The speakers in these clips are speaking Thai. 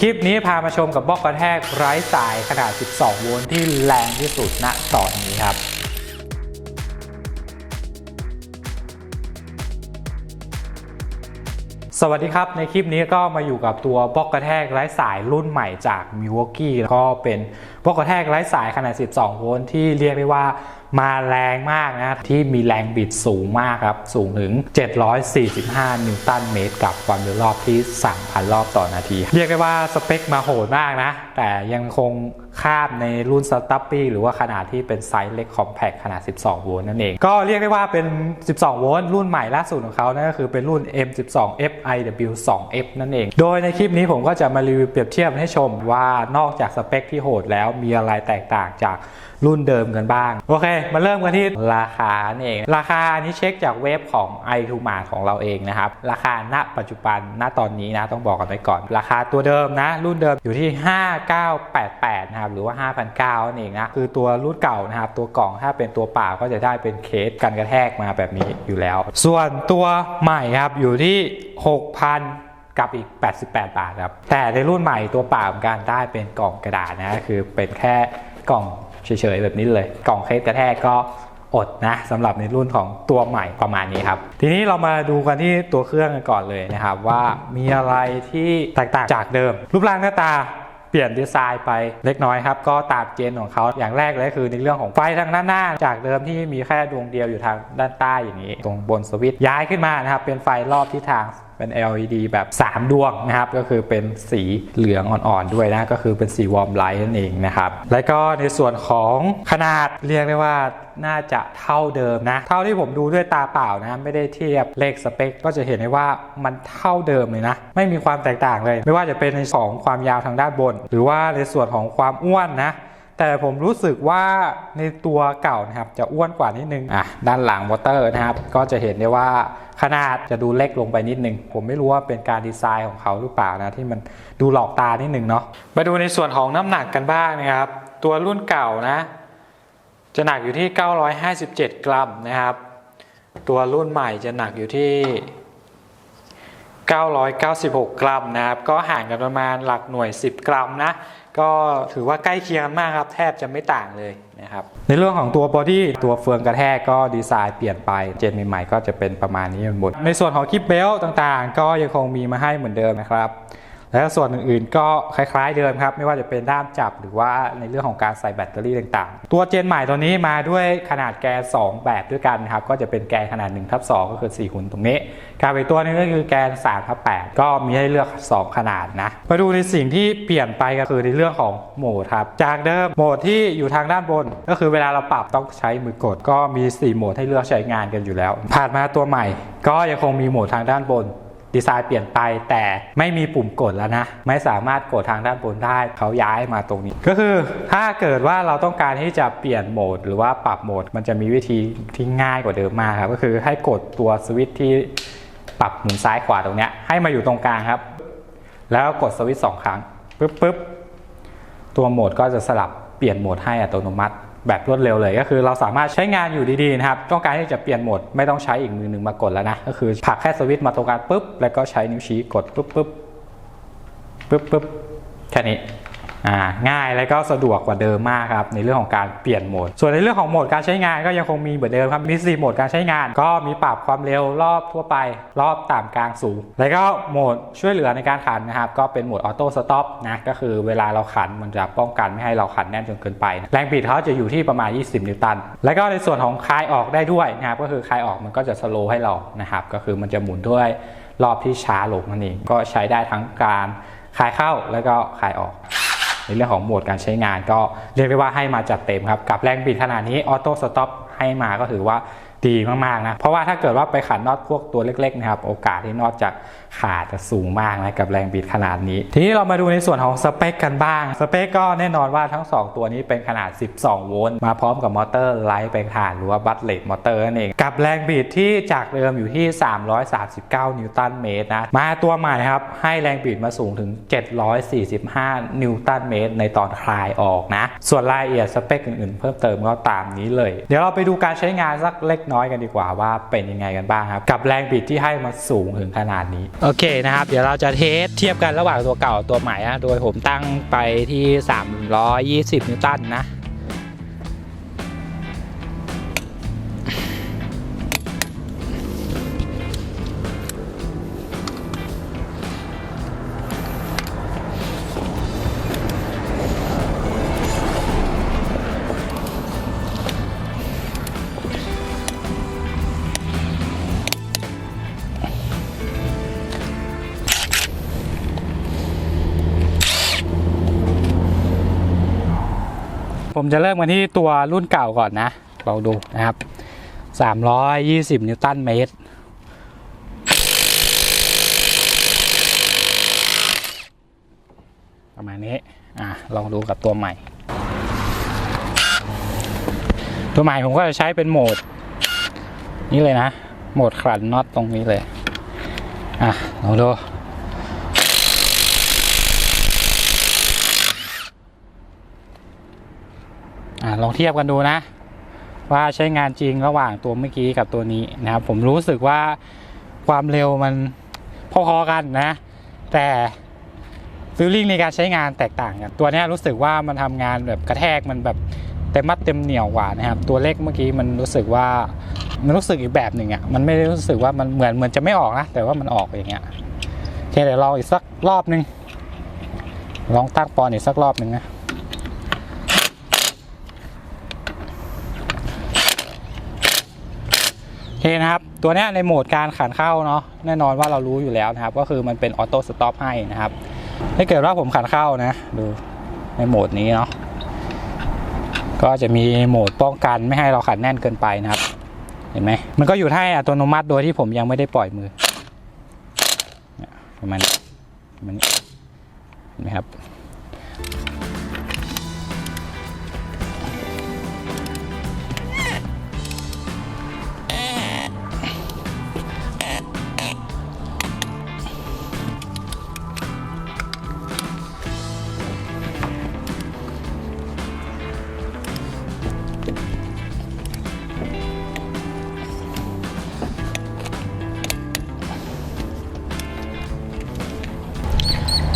คลิปนี้พามาชมกับบล็อกกระแทกไร้สายขนาด 12 โวลต์ที่แรงที่สุดณตอนนี้ครับสวัสดีครับในคลิปนี้ก็มาอยู่กับตัวบล็อกกระแทกไร้สายรุ่นใหม่จาก Milwaukee แล้วก็เป็นบล็อกกระแทกไร้สายขนาด 12 โวลต์ที่เรียกได้ว่า มาแรงมากนะที่มีแรงบิดสูงมากครับ สูงถึง 745 นิวตันเมตร กับความเร็วรอบที่ 3,000 รอบต่อนาที เรียกได้ว่าสเปคมาโหดมากนะ แต่ยังคงคาบในรุ่นสตัปปี้หรือว่าขนาดที่เป็นไซส์เล็กคอมแพคขนาด 12 โวลต์นั่นเอง ก็เรียกได้ว่าเป็น 12 โวลต์รุ่นใหม่ล่าสุดของเขานั่นก็คือเป็นรุ่น M12 FIW2F นั่นเอง โดยในคลิปนี้ผมก็จะมารีวิวเปรียบเทียบให้ชมว่านอกจากสเปคที่โหดแล้วมีอะไรแตกต่างจากรุ่นเดิมกันบ้าง โอเคมาเริ่มกันที่ราคาเอง ราคาอันนี้เช็คจากเว็บของ i t o m a r ของเราเองนะครับ ราคาณปัจจุบันณตอนนี้นะต้องบอกกันไว้ก่อน ราคาตัวเดิมนะ รุ่นเดิมอยู่ที่ 5988 นะครับ หรือว่า 5,900นั่นเองนะ คือตัวรุ่นเก่านะครับ ตัวกล่องถ้าเป็นตัวเปล่าก็จะได้เป็นเคสกันกระแทกมาแบบนี้อยู่แล้ว ส่วนตัวใหม่ครับอยู่ที่ 6,000กับอีก 88 บาทครับ แต่ในรุ่นใหม่ตัวเปล่าเหมือนกันได้เป็นกล่องกระดาษนะ คือเป็นแค่กล่อง เฉยๆแบบนี้เลย กล่องเคสกระแทกก็อดนะสำหรับในรุ่นของตัวใหม่ประมาณนี้ครับ ทีนี้เรามาดูกันที่ตัวเครื่องกันก่อนเลยนะครับว่ามีอะไรที่แตกต่างจากเดิม รูปร่างหน้าตาเปลี่ยนดีไซน์ไปเล็กน้อยครับก็ตามเจนของเขาอย่างแรกเลยคือในเรื่องของไฟทางด้านหน้า จากเดิมที่มีแค่ดวงเดียวอยู่ทางด้านใต้อย่างนี้ ตรงบนสวิตช์ย้ายขึ้นมานะครับเป็นไฟรอบทิศทาง เป็น LED แบบ 3 ดวงนะครับ ก็คือเป็นสีเหลืองอ่อนๆด้วยนะ ก็คือเป็นสีวอร์มไลท์นั่นเองนะครับ แล้วก็ในส่วนของขนาดเรียกได้ว่าน่าจะเท่าเดิมนะ เท่าที่ผมดูด้วยตาเปล่านะ ไม่ได้เทียบเลขสเปค ก็จะเห็นได้ว่ามันเท่าเดิมเลยนะ ไม่มีความแตกต่างเลย ไม่ว่าจะเป็นในสองความยาวทางด้านบน หรือว่าในส่วนของความอ้วนนะ แต่ผมรู้สึกว่าในตัวเก่านะครับจะอ้วนกว่านิดนึงอะด้านหลังมอเตอร์นะครับก็จะเห็นได้ว่าขนาดจะดูเล็กลงไปนิดนึง ผมไม่รู้ว่าเป็นการดีไซน์ของเขาหรือเปล่านะที่มันดูหลอกตานิดนึงเนาะมาดูในส่วนของน้ำหนักกันบ้างนะครับ ตัวรุ่นเก่านะ จะหนักอยู่ที่ 957 กรัมนะครับ ตัวรุ่นใหม่จะหนักอยู่ที่ 996 กรัมนะครับ ก็ห่างกันประมาณหลักหน่วย 10 กรัมนะ ก็ถือว่าใกล้เคียงมากครับ แทบจะไม่ต่างเลยนะครับ ในเรื่องของตัวบอดี้ตัวเฟืองกระแทกก็ดีไซน์เปลี่ยนไปเจนใหม่ๆก็จะเป็นประมาณนี้หมดในส่วนของคลิปเบลต์ต่างๆ ก็ยังคงมีมาให้เหมือนเดิมนะครับ แล้วส่วนอื่นๆก็คล้ายๆเดิมครับ ไม่ว่าจะเป็นด้ามจับหรือว่าในเรื่องของการใส่แบตเตอรี่ต่างๆ ตัวเจนใหม่ตัวนี้มาด้วยขนาดแกน 2 แบบด้วยกันครับ ก็จะเป็นแกนขนาด1ทับ2ก็คือ 4 หุ่นตรงนี้กับอีกตัวนึงก็คือแกน3ทับ8ก็มีให้เลือก 2 ขนาดนะ มาดูในสิ่งที่เปลี่ยนไปก็คือในเรื่องของโหมดครับ จากเดิมโหมดที่อยู่ทางด้านบน ก็คือเวลาเราปรับต้องใช้มือกด ก็มี 4 โหมดให้เลือกใช้งานกันอยู่แล้ว ผ่านมาตัวใหม่ ก็ยังคงมีโหมดทางด้านบน ดีไซน์เปลี่ยนไปแต่ไม่มีปุ่มกดแล้วนะ ไม่สามารถกดทางด้านบนได้เขาย้ายมาตรงนี้ ก็คือถ้าเกิดว่าเราต้องการที่จะเปลี่ยนโหมด หรือว่าปรับโหมด มันจะมีวิธีที่ง่ายกว่าเดิมมากครับก็คือให้กดตัวสวิตช์ที่ปรับหมุนซ้ายขวาตรงนี้ให้มาอยู่ตรงกลางครับ แล้วก็กดสวิตช์สองครั้งปึ๊บปึ๊บตัวโหมดก็จะสลับเปลี่ยนโหมดให้อัตโนมัติ แบบรวดเร็วเลย ก็คือเราสามารถใช้งานอยู่ดีๆนะครับต้องการที่จะเปลี่ยนโหมดไม่ต้องใช้อีกมือหนึ่งมากดแล้วนะก็คือผลักแค่สวิตช์มาตรงกลางปุ๊บแล้วก็ใช้นิ้วชี้กดปุ๊บปุ๊บปุ๊บปุ๊บแค่นี้ ง่ายแล้วก็สะดวกกว่าเดิมมากครับในเรื่องของการเปลี่ยนโหมด ส่วนในเรื่องของโหมดการใช้งานก็ยังคงมีเหมือนเดิมครับมี4โหมดการใช้งาน ก็มีปรับความเร็วรอบทั่วไป รอบต่ำกลางสูง แล้วก็โหมดช่วยเหลือในการขันนะครับ ก็เป็นโหมดออโต้สต็อปนะก็คือเวลาเราขันมันจะป้องกันไม่ให้เราขันแน่นจนเกินไป แรงบิดเขาจะอยู่ที่ประมาณ 20 นิวตัน แล้วก็ในส่วนของคลายออกได้ด้วยนะครับก็คือคลายออกมันก็จะสโลว์ให้เรานะครับก็คือมันจะหมุนด้วยรอบที่ช้าลงนั่นเองก็ใช้ได้ทั้งการคายเข้าแล้วก็คลายออก ในเรื่องของโหมดการใช้งานก็เรียกได้ว่าให้มาจัดเต็มครับ กับแรงบิดขนาดนี้ออโต้สต็อปให้มาก็ถือว่า ดีมากๆนะเพราะว่าถ้าเกิดว่าไปขันน็อตพวกตัวเล็กๆนะครับโอกาสที่น็อตจะขาดจะสูงมากนะกับแรงบิดขนาดนี้ ทีนี้เรามาดูในส่วนของสเปคกันบ้าง สเปคก็แน่นอนว่าทั้ง 2 ตัวนี้เป็นขนาด 12 โวลต์มาพร้อมกับมอเตอร์ไลท์แปลงถ่านหรือว่าบัตเลตมอเตอร์นั่นเอง กับแรงบิดที่จากเดิมอยู่ที่ 339 นิวตันเมตรนะ มาตัวใหม่ครับ ให้แรงบิดมาสูงถึง 745 นิวตันเมตร ในตอนคลายออกนะ ส่วนรายละเอียดสเปคอื่นๆ เพิ่มเติมก็ตามนี้เลย เดี๋ยวเราไปดูการใช้งานสักเล็กน้อย้อยกันดีกว่าว่าเป็นยังไงกันบ้างครับ กับแรงบิดที่ให้มาสูงถึงขนาดนี้ โอเคนะครับ เดี๋ยวเราจะเทสเทียบกันระหว่างตัวเก่าตัวใหม่นะโดยผมตั้งไปที่ 320 นิวตันนะ ผมจะเริ่มกันที่ตัวรุ่นเก่าก่อนนะลองดูนะครับ 320 นิวตันเมตร ประมาณนี้ อะ ลองดูกับตัวใหม่ ตัวใหม่ผมก็จะใช้เป็นโหมด นี่เลยนะ โหมดขันน็อตตรงนี้เลย อะ ลองดู อลองเทียบกันดูนะ ว่าใช้งานจริงระหว่างตัวเมื่อกี้กับตัวนี้นะครับ ผมรู้สึกว่าความเร็วมันพอๆกันนะ แต่ฟิลลิ่งในการใช้งานแตกต่างกัน ตัวนี้รู้สึกว่ามันทำงานแบบกระแทกมันแบบเต็มมัดเต็มเหนียวกว่านะครับ ตัวเล็กเมื่อกี้มันรู้สึกว่ามันรู้สึกอีกแบบหนึ่งอะมันไม่ได้รู้สึกว่ามันเหมือนเหมือนจะไม่ออกนะ แต่ว่ามันออกอย่างเงี้ยโอเคเดี๋ยวลองอีกสักรอบนึงลองตั้งปอนอีกสักรอบหนึ่งนะ โอเคนะครับ ตัวนี้ในโหมดการขันเข้าเนาะแน่นอนว่าเรารู้อยู่แล้วนะครับ ก็คือมันเป็นออโต้สต็อปให้นะครับถ้าเกิดว่าผมขันเข้านะ ดูในโหมดนี้เนาะก็จะมีโหมดป้องกันไม่ให้เราขันแน่นเกินไปนะครับ เห็นไหมมันก็อยู่ให้อัตโนมัติโดยที่ผมยังไม่ได้ปล่อยมือเนี่ยมาณนี้ประมาณนี้เห็นไหมครับ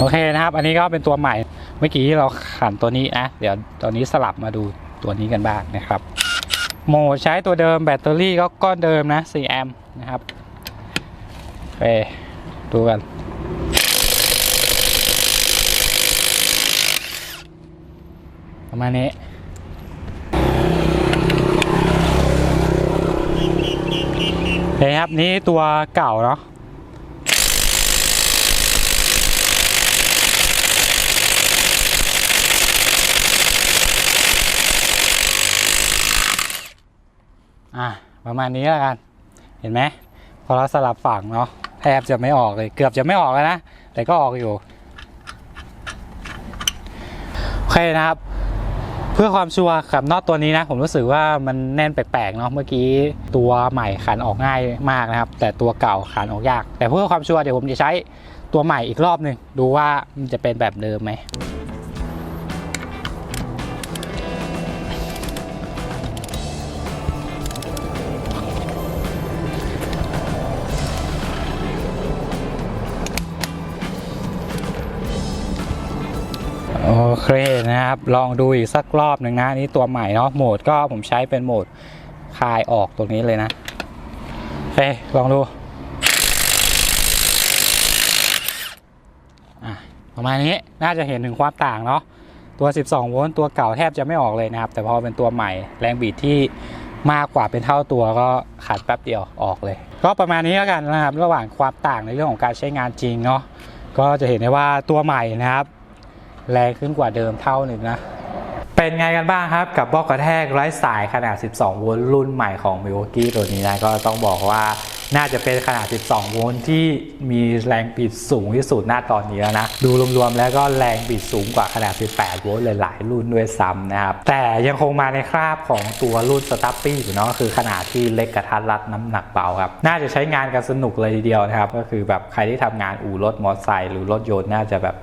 โอเคนะครับ อันนี้ก็เป็นตัวใหม่ เมื่อกี้เราขันตัวนี้นะ เดี๋ยวตอนนี้สลับมาดูตัวนี้กันบ้างนะครับ โหมดใช้ตัวเดิมแบตเตอรี่ก็ก้อนเดิมนะ4แอมป์นะครับโอเคดูกันประมาณนี้โอเคครับ นี่ตัวเก่าเนาะ อะประมาณนี้แล้วกัน เห็นไหมพอเราสลับฝั่งเนาะแทบจะไม่ออกเลย เกือบจะไม่ออกแล้วนะ แต่ก็ออกอยู่ โอเคนะครับ เพื่อความชัวร์กับน็อตตัวนี้นะ ผมรู้สึกว่ามันแน่นแปลกๆเนาะเมื่อกี้ตัวใหม่ขันออกง่ายมากนะครับ แต่ตัวเก่าขันออกยาก แต่เพื่อความชัวร์เดี๋ยวผมจะใช้ตัวใหม่อีกรอบหนึ่งดูว่ามันจะเป็นแบบเดิมไหม นะครับ ลองดูอีกสักรอบหนึ่งนะนี่ตัวใหม่เนาะโหมดก็ผมใช้เป็นโหมดคลายออกตรงนี้เลยนะโอเคลองดูอะประมาณนี้น่าจะเห็นถึงความต่างเนาะตัว 12 โวลต์ตัวเก่าแทบจะไม่ออกเลยนะครับ แต่พอเป็นตัวใหม่แรงบีดที่มากกว่าเป็นเท่าตัวก็ขัดแป๊บเดียวออกเลย ก็ประมาณนี้แล้วกันนะครับ ระหว่างความต่างในเรื่องของการใช้งานจริงเนาะก็จะเห็นได้ว่าตัวใหม่นะครับ แรงขึ้นกว่าเดิมเท่าหนึ่งนะ เป็นไงกันบ้างครับกับบล็อกกระแทกไร้สายขนาด 12 โวลต์รุ่นใหม่ของ Milwaukee ตัวนี้นะก็ต้องบอกว่าน่าจะเป็นขนาด 12 โวลต์ที่มีแรงบิดสูงที่สุดหน้าตอนนี้แล้วนะ ดูรวมๆแล้วก็แรงบิดสูงกว่าขนาด 18 โวลต์หลายๆรุ่นด้วยซ้ำนะครับ แต่ยังคงมาในคราบของตัวรุ่นสตัปปี้อยู่เนาะคือขนาดที่เล็กกระทัดรัดน้ำหนักเบาครับ น่าจะใช้งานกันสนุกเลยทีเดียวนะครับ ก็คือแบบใครที่ทำงานอู่รถมอเตอร์ไซค์หรือรถยนต์น่าจะแบบ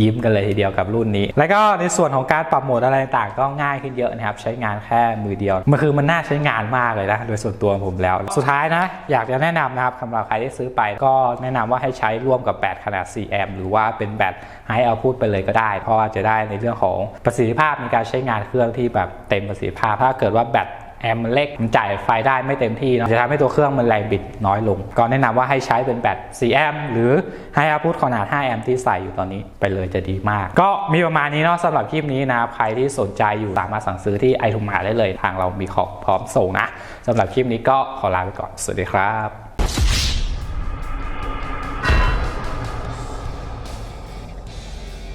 ยิ้มกันเลยทีเดียวกับรุ่นนี้ แล้วก็ในส่วนของการปรับโหมดอะไรต่างๆก็ง่ายขึ้นเยอะนะครับ ใช้งานแค่มือเดียว มันคือมันน่าใช้งานมากเลยนะ โดยส่วนตัวผมแล้ว สุดท้ายนะ อยากจะแนะนำนะครับสำหรับใครที่ซื้อไป ก็แนะนำว่าให้ใช้ร่วมกับแบตขนาด 4 แอมป์หรือว่าเป็นแบต High Output ไปเลยก็ได้ เพราะว่าจะได้ในเรื่องของประสิทธิภาพในการใช้งานเครื่องที่แบบเต็มประสิทธิภาพ ถ้าเกิดว่าแบต แอมป์เล็กมันจ่ายไฟได้ไม่เต็มที่เนะจะทำให้ตัวเครื่องมันแรงบิดน้อยลง ก็แนะนำว่าให้ใช้เป็นแบต4แอมป์หรือให้อาพุทขนาด5แอมป์ที่ใส่อยู่ตอนนี้ไปเลยจะดีมาก ก็มีประมาณนี้เนาะสำหรับคลิปนี้นะใครที่สนใจอยู่สามารถสั่งซื้อที่ไอทูมาได้เลยทางเรามีของพร้อมส่งนะสำหรับคลิปนี้ก็ขอลาไปก่อนสวัสดีครับ